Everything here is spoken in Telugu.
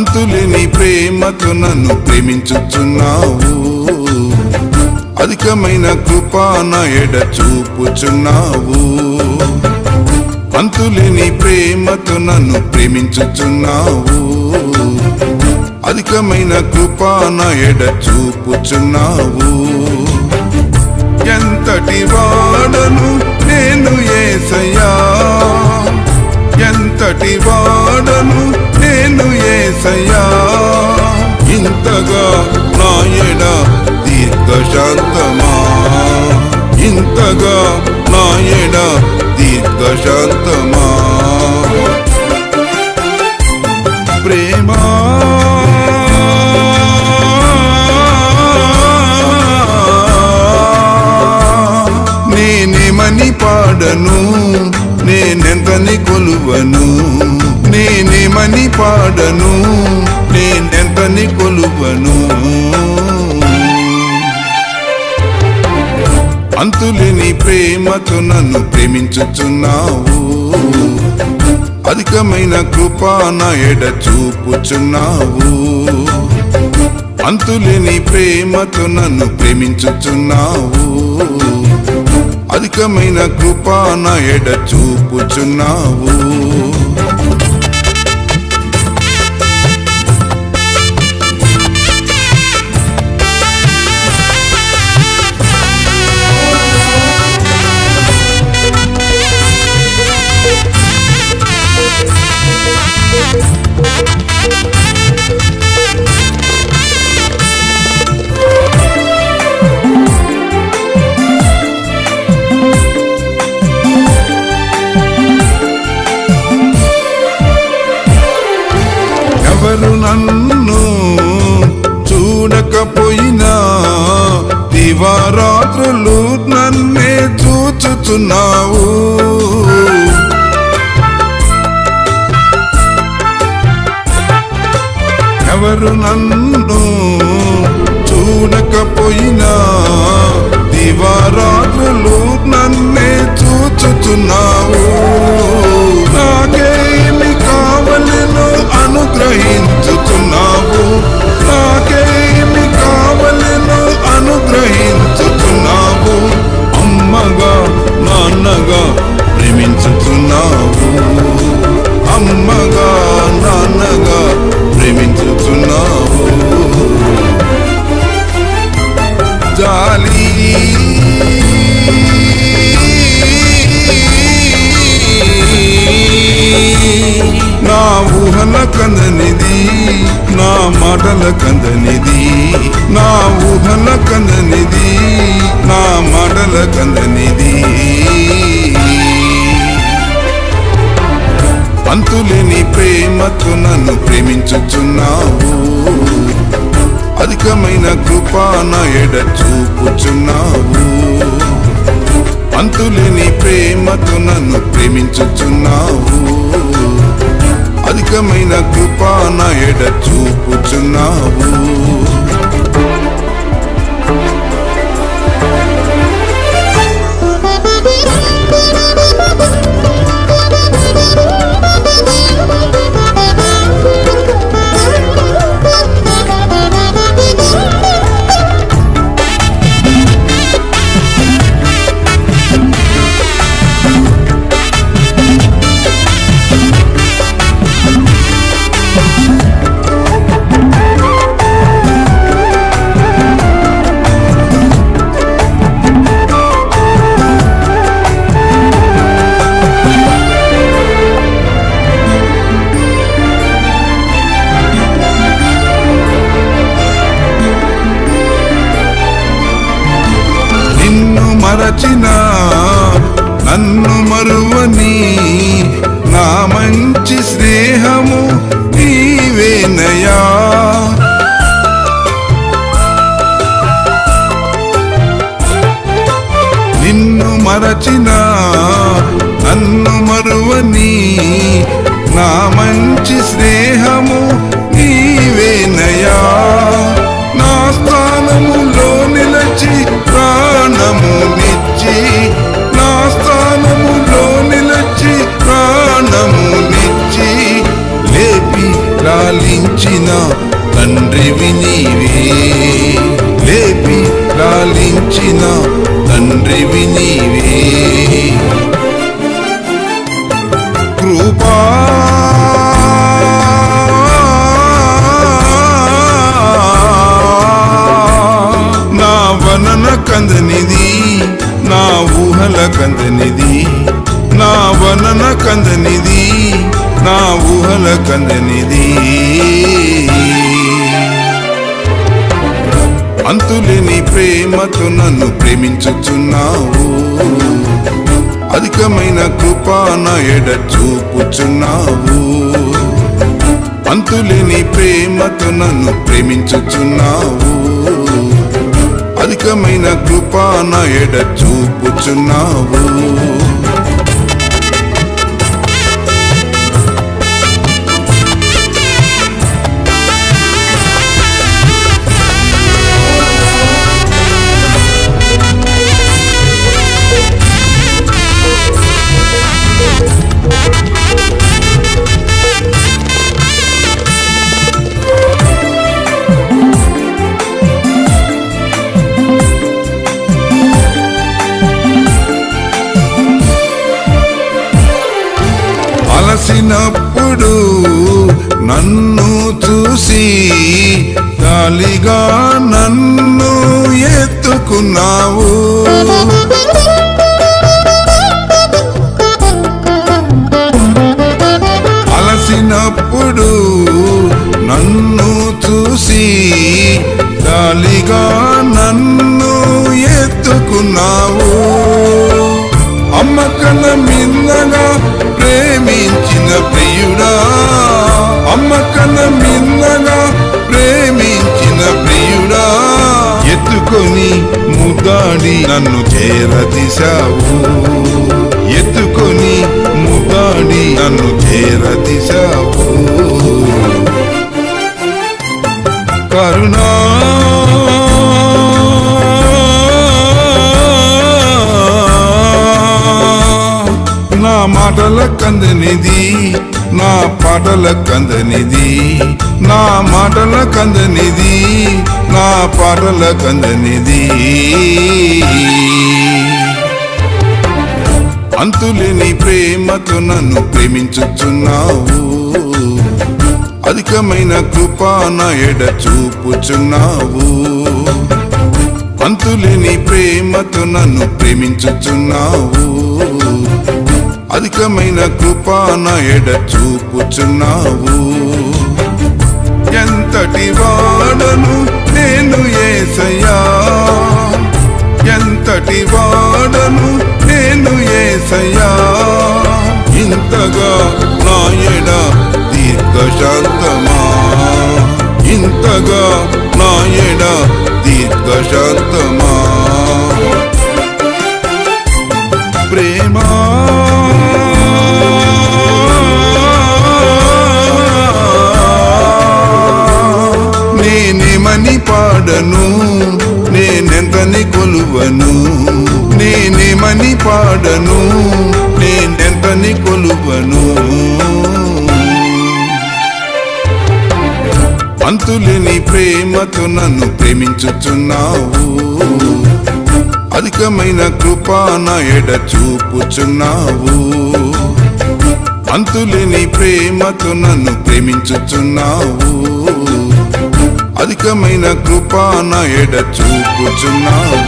అంతులేని ప్రేమతో నన్ను ప్రేమించుచున్నావు. అధికమైన కృపా నా ఎడ చూపుచున్నావు. అంతులేని ప్రేమతో నన్ను ప్రేమించుచున్నావు. అధికమైన కృపా నా ఎడ చూపుచున్నావు. ఎంతటి వాడను నేను ఏసయ్యా. ఎంతటి వాడను ఇంతగా నాయన దీర్ఘశాంతమా ఇంతగా నాయన దీర్ఘశాంతమా ప్రేమా? నేనేమని పాడను నేనెంతని కొలువను? కొలువను అంతులేని ప్రేమతో నన్ను ప్రేమించుచున్నావు. అధికమైన కృపా నా ఎడ చూపుచున్నావు. అంతులేని ప్రేమతో నన్ను ప్రేమించుచున్నావు. అధికమైన కృపా నా ఎడ చూపుచున్నావు. పోయినా దివారాత్రులు నన్నే చూచుచున్నావు ఎవరు నన్ను చూడకపోయినా దివారాత్రులు నన్నే చూచుతున్నావు. నాకే కందనిది నా ఊహల కందనిది నా మాటల కందనిది. అంతులేని ప్రేమతో నన్ను ప్రేమించుచున్నావు అధికమైన కృపా నా ఎడ చూపుచున్నావు. అంతులేని ప్రేమతో నన్ను ప్రేమించుచున్నావు అధికమైన కృపా నా ఎడ చూపుచున్నావు? మరచినా నన్ను మరువని నా మంచి స్నేహము నీవేనయా నా స్థానములో నిలచి ప్రాణము నిచ్చి నా స్థానములో నిలచి ప్రాణము నిచ్చి లేపి రాలించిన తండ్రివి నీవే. లేపి రాలించిన తండ్రివి నీవే. కృపా. నా వనన కందనిది నా ఊహల కందనిది నా వనన కందనిది నా ఊహల కందనిది. అంతులేని ప్రేమతో నన్ను ప్రేమించుచున్నావు. అధికమైన కృపాన నా ఎడ చూపుచున్నావు. అంతులేని ప్రేమతో నన్ను ప్రేమించుచున్నావు. అధికమైన కృపాన నా ఎడ చూపుచున్నావు. నన్ను చూసి గాలిగా నన్ను ఎత్తుకున్నావు. అలసినప్పుడు నన్ను చూసి గాలిగా నన్ను ఎత్తుకున్నావు. అమ్మకల మిన్నగా ప్రేమించిన ప్రియుడు అమ్మ కన్న మిన్నగా ప్రేమించిన ప్రియుడా ఎత్తుకొని ముదాడి నన్ను చేరదీశావు ఎత్తుకొని ముదాడి నన్ను చేరదీశావు కరుణా నా మాటల కందనిది నా పాటల కందనిది నా మాటల కందనిది నా పాటల కందనిది. అంతులేని ప్రేమతో నన్ను ప్రేమించుచున్నావు అధికమైన కృప నా ఎడ చూపుచున్నావు. అంతులేని ప్రేమతో నన్ను ప్రేమించుచున్నావు అధికమైన కృపాన ఎడ చూపుచున్నావు. ఎంతటి వాడను నేను ఏసయ్యా. ఎంతటి వాడను నేను ఏసయ్యా. ఇంతగా నా ఎడ దీర్ఘశాంతమా. ఇంతగా నా ఎడ దీర్ఘశాంతమా. నేనేమని పాడను నేనెంతని కొలువను నేనేమని పాడను నేనెంతని కొలువను. అంతులేని ప్రేమతో నన్ను ప్రేమించుచున్నావు అధికమైన కృప నా ఎడ చూపుచున్నావు. అంతులేని ప్రేమతో నన్ను ప్రేమించుచున్నావు అధికమైన కృప నా ఎడ చూపుచున్నావు.